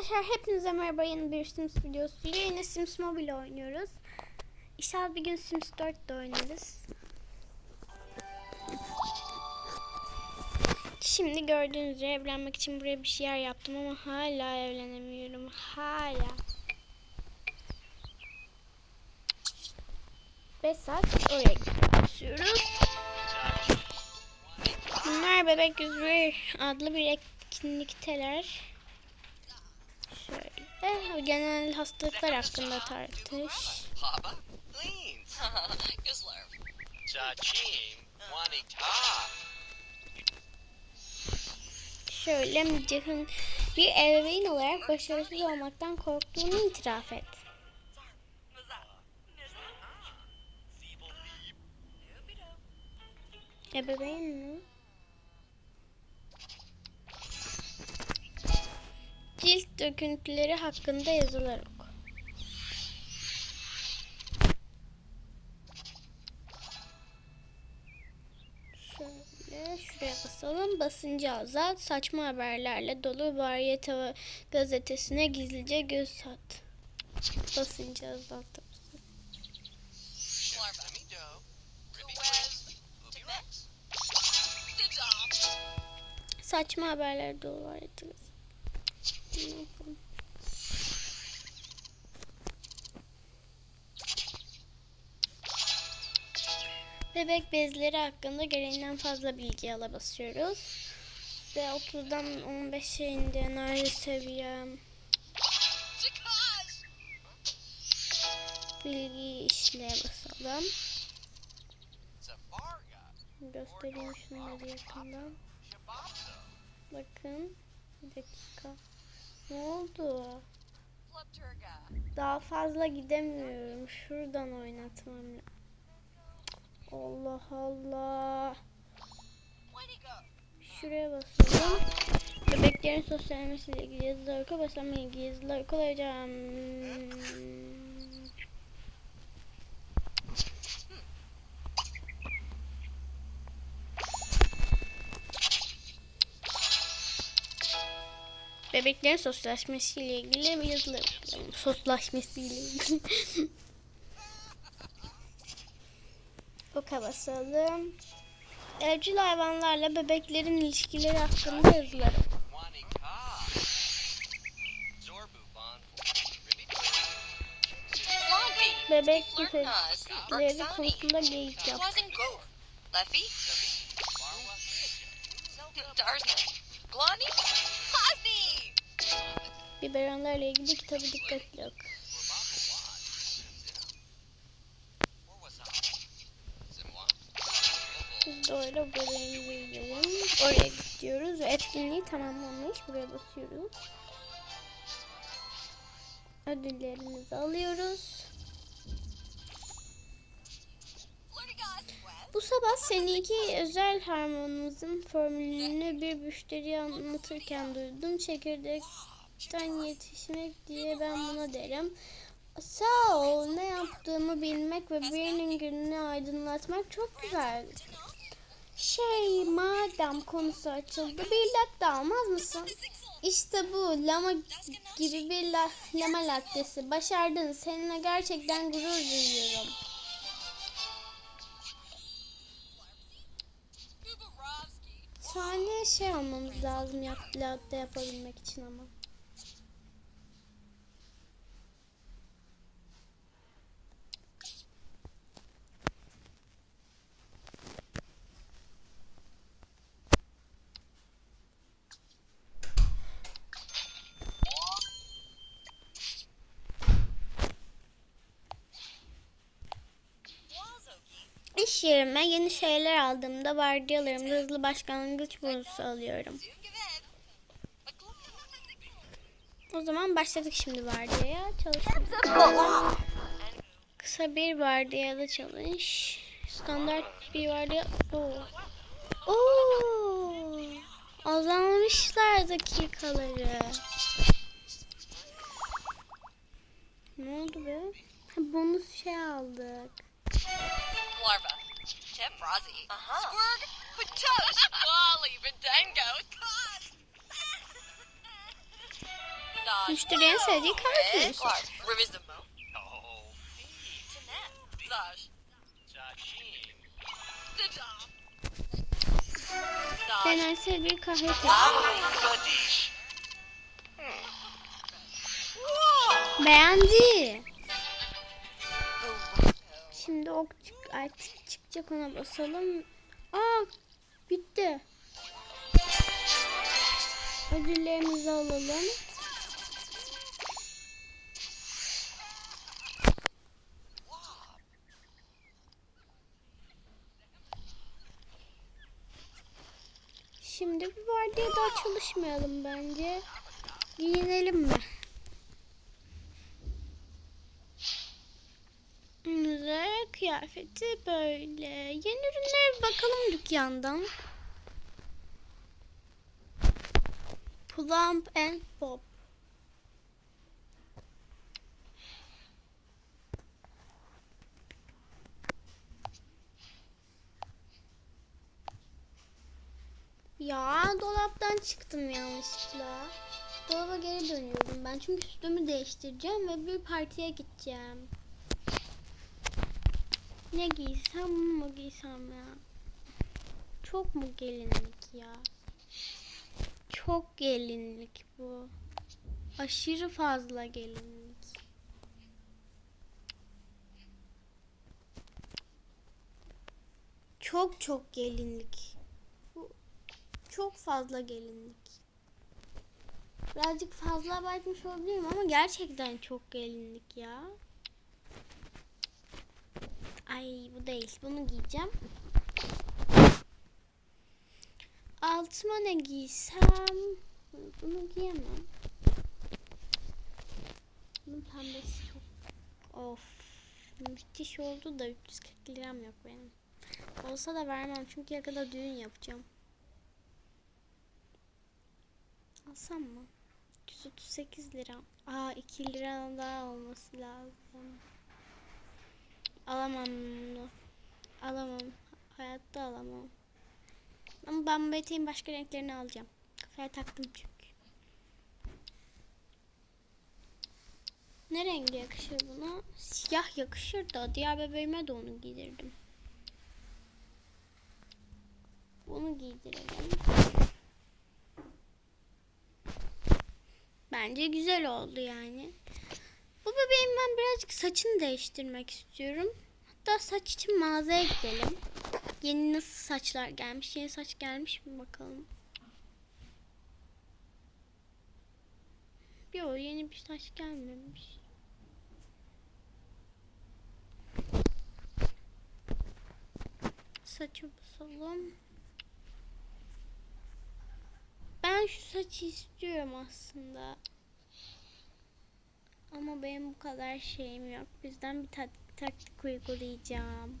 Arkadaşlar hepinize merhaba yeni bir Sims videosuyla yine Sims Mobile oynuyoruz. İnşallah bir gün Sims 4 de oynarız. Şimdi gördüğünüz üzere evlenmek için buraya bir şeyler yaptım ama hala evlenemiyorum. Hala. 5 saat oraya gidiyoruz. Bunlar Bebek 101 adlı bir etkinlikteler. Şöyle genel hastalıklar hakkında tartış. Şöyle Mücah'ın bir ebeveyn olarak başarısız olmaktan korktuğunu itiraf et. Ebeveyn mi? Cilt döküntüleri hakkında yazılar oku. Şöyle şuraya basalım. Basıncı azalt. Saçma haberlerle dolu Varyete gazetesine gizlice göz at. Basıncı azalt. Larva. Jimmy Doe. Ribby Wes. Twist. Tibet. Didom. Saçma haberler dolu Varyete gazetesi. Bebek bezleri hakkında gereğinden fazla bilgi ala basıyoruz. Ve 30'dan 15'e indi enerji seviyem. Bilgi işleye basalım. Göstereyim şunları yakından. Bakın. Bir dakika. Ne oldu? Daha fazla gidemiyorum. Şuradan oynatmam lazım. Allah Allah. Şuraya basalım. Bebeklerin sosyalleşmesiyle ilgili yazılar oku. Basamla ilgili yazılar okuyacağım. Bebeklerin sosyalleşmesiyle ilgili yazılar okuyalım. Sosyalleşmesiyle ilgili. Oka basalım. Evcil hayvanlarla bebeklerin ilişkileri hakkında yazılar. Bebek güzellikleri konusunda geyik yap. Glani. Biberonlarla ilgili kitabı dikkatli oku. Biz de öyle buraya gidelim. Oraya gidiyoruz etkinliği tamamlamış. Buraya basıyoruz. Ödüllerimizi alıyoruz. Bu sabah seninki özel harmonumuzun formülünü bir müşteriye anlatırken duydum. Çekirdekten yetişmek diye ben buna derim. Sağ ol. Ne yaptığımı bilmek ve birinin gününü aydınlatmak çok güzel. Şey madem konusu açıldı bir latte almaz mısın? İşte bu lama gibi bir la, lama lattesi. Başardın. Seninle gerçekten gurur duyuyorum. Saniye şey almamız lazım latte yapabilmek için ama. Yerime yeni şeyler aldığımda vardiyalarımda hızlı başlangıç bonusu alıyorum. O zaman başladık şimdi vardiyaya. Çalışmaya. Kısa bir vardiyada çalış. Standart bir vardiya. Oo. Oo. Azalmışlar dakikaları. Ne oldu be? Bonus şey aldık. Larva. Tip Rozzy. Uh-huh. Squirg. Patosh. Wally. Bedengo. Cod. Müşterinin sevdiği. Rivers the Moon. Oh, Tanet. Zidam. Bir kahve. Beğendi. Şimdi ok çık artık çıkacak ona basalım. Aa bitti. Ödüllerimizi alalım. Şimdi bir vardiya daha çalışmayalım bence. Giyinelim mi? Ve kıyafeti böyle. Yeni ürünlere bakalım dükkandan. Plump and Pop. Ya dolaptan çıktım yanlışlıkla. Dolaba geri dönüyorum ben çünkü üstümü değiştireceğim ve bir partiye gideceğim. Ne giysem mu giysem ya? Çok mu gelinlik ya? Çok gelinlik bu. Aşırı fazla gelinlik. Çok çok gelinlik. Bu çok fazla gelinlik. Birazcık fazla abartmış olabilirim ama gerçekten çok gelinlik ya. Ay bu değil. Bunu giyeceğim. Altıma ne giysem? Bunu giyemem. Bunun pembesi çok... Of. Müthiş oldu da 340 liram yok benim. Olsa da vermem çünkü yakında düğün yapacağım. Alsam mı? 138 lira. Aa 2 lira daha olması lazım. Alamam bunu. Alamam. Hayatta alamam. Ama ben bu başka renklerini alacağım. Kafaya taktım çünkü. Ne rengi yakışır buna? Siyah yakışır da diğer bebeğime de onu giydirdim. Bunu giydirelim. Bence güzel oldu yani. Bu bebeğin ben birazcık saçını değiştirmek istiyorum. Hatta saç için mağazaya gidelim. Yeni nasıl saçlar gelmiş? Yeni saç gelmiş mi bakalım. Yok yeni bir saç gelmemiş. Saçı basalım. Ben şu saçı istiyorum aslında. Ama benim bu kadar şeyim yok. Bizden bir tak- taktik uygulayacağım.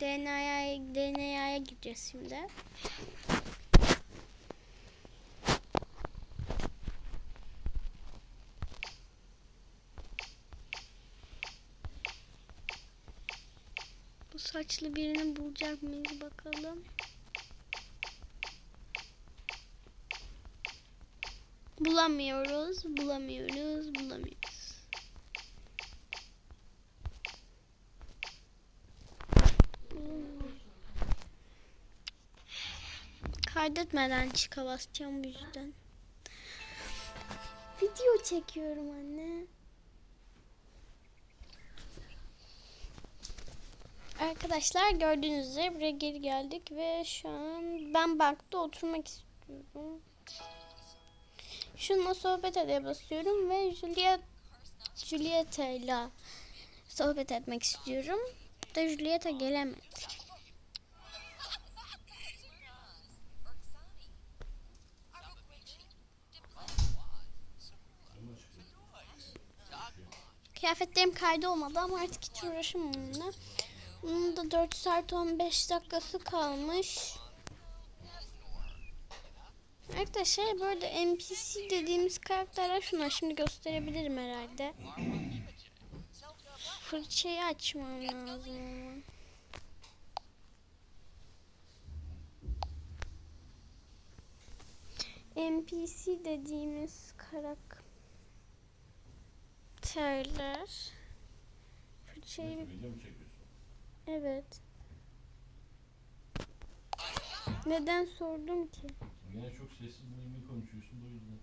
DNA'ya DNA'ya gireceğiz şimdi. Bu saçlı birini bulacak mıyız bakalım. Bulamıyoruz, bulamıyoruz, bulamıyoruz. Kaydetmeden çıka bu yüzden. Video çekiyorum anne. Arkadaşlar gördüğünüz üzere buraya geri geldik ve şu an ben bankta oturmak istiyorum. Şununla sohbet ede basıyorum ve Juliet Julieta ile sohbet etmek istiyorum. Da Julieta gelemedi. Kıyafetlerim kaydı olmadı ama artık hiç uğraşamam onunla. Bunun da 4 saat 15 dakikası kalmış. Arkadaşlar böyle NPC dediğimiz karakterler şunlar. Şimdi gösterebilirim herhalde. Fırçayı açmam lazım. NPC dediğimiz karakterler. Fırçayı evet. Neden sordum ki? Yine çok sessiz mimik konuşuyorsun da yüzden.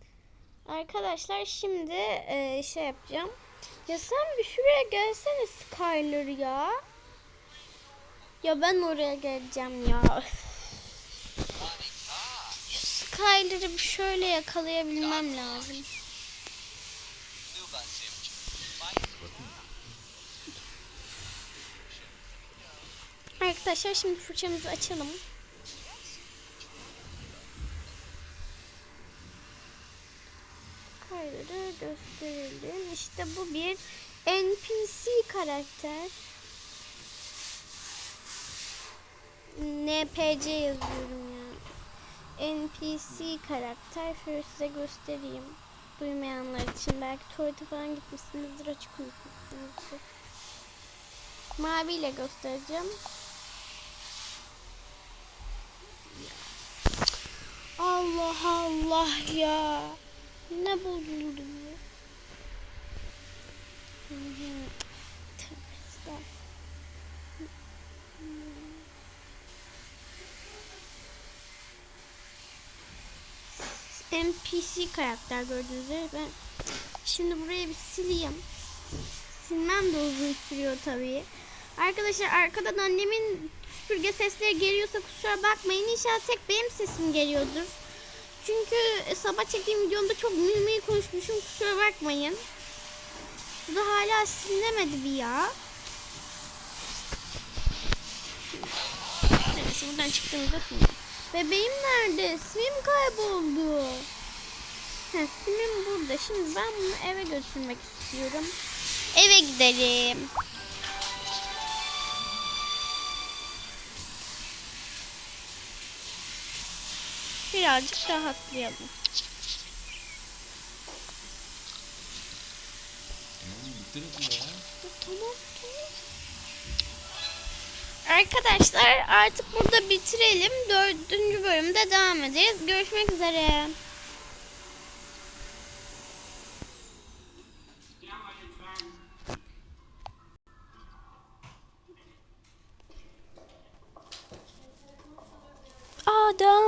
Arkadaşlar şimdi e, şey yapacağım. Ya sen bir şuraya gelsene Skyler ya. Ya ben oraya geleceğim ya. Şu Skyler'ı bir şöyle yakalayabilmem lazım. Arkadaşlar şimdi fırçamızı açalım. Skyler'ı gösterelim. İşte bu bir NPC karakter. NPC yazıyorum ya. NPC karakter. Şöyle size göstereyim. Duymayanlar için belki tuvalete falan gitmişsinizdir, açık unutmuşsunuzdur. Maviyle göstereceğim. Allah Allah ya. Ne bozuldu estağfurullah. NPC karakter gördüğünüz üzere ben şimdi burayı bir sileyim. Silmem de uzun sürüyor tabii. Arkadaşlar arkadan annemin süpürge sesleri geliyorsa kusura bakmayın. İnşallah tek benim sesim geliyordur. Çünkü sabah çektiğim videomda çok mümkün konuşmuşum kusura bakmayın. Bu da hala silinemedi bir ya. Neyse buradan çıktığımızda sileceğim. Bebeğim nerede? Simim kayboldu. Heh, simim burada. Şimdi ben bunu eve götürmek istiyorum. Eve gidelim. birazcık rahatlayalım. Arkadaşlar artık burada bitirelim. Dördüncü bölümde devam ederiz. Görüşmek üzere. Adam.